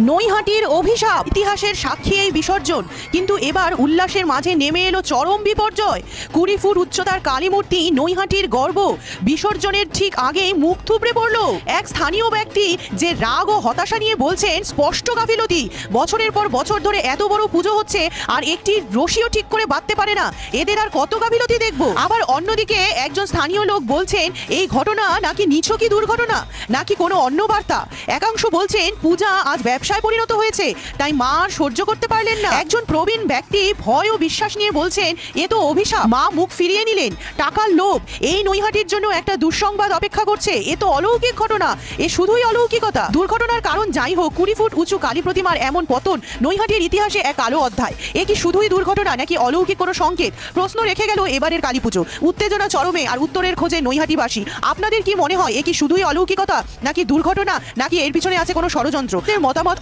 নৈহাটির অভিশাপ। ইতিহাসের সাক্ষী এই বিসর্জন। কিন্তু এবার উল্লাসের মাঝে নেমে এলো চরম বিপর্যয়। কুড়ি ফুট উচ্চতার কালীমূর্তি নৈহাটির গর্ব। বিসর্জনের ঠিক আগে মুখ থুবড়ে পড়ল। এক স্থানীয় ব্যক্তি যে রাগ ও হতাশা নিয়ে বলছেন, স্পষ্ট গাফিলতি। বছরের পর বছর ধরে এত বড় পুজো হচ্ছে আর একটি রশিও ঠিক করে বাঁধতে পারে না। এদের আর কত গাফিলতি দেখব? আবার অন্যদিকে একজন স্থানীয় লোক বলছেন, এই ঘটনা নাকি নিছকই দুর্ঘটনা? নাকি কোনো অন্য বার্তা একাংশ বলছেন, পূজা আজ ব্যবসায় পরিণত হয়েছে। তাই মা আর সহ্য করতে পারলেন না। একজন প্রবীণ ব্যক্তি ভয় ও বিশ্বাস নিয়ে বলছেন, এ তো অভিশাপ। মা মুখ ফিরিয়ে নিলেন। টাকার লোভ। এই নৈহাটির জন্য একটা দুঃসংবাদ অপেক্ষা করছে। এ তো অলৌকিক ঘটনা। এ শুধুই অলৌকিকতা। দুর্ঘটনার কারণ যাই হোক, কুড়ি ফুট উঁচু কালী প্রতিমার এমন পতন নৈহাটির ইতিহাসে এক আলো অধ্যায়। এ কি শুধুই দুর্ঘটনা নাকি অলৌকিক কোনো সংকেত? প্রশ্ন রেখে গেল এবারের কালী পুজো। উত্তেজনা চরমে আর উত্তরের খোঁজে নৈহাটিবাসী। আপনাদের কি মনে হয়, এ কি শুধুই অলৌকিকতা নাকি দুর্ঘটনা নাকি এর পিছনে আছে কোনো ষড়যন্ত্র? মতামত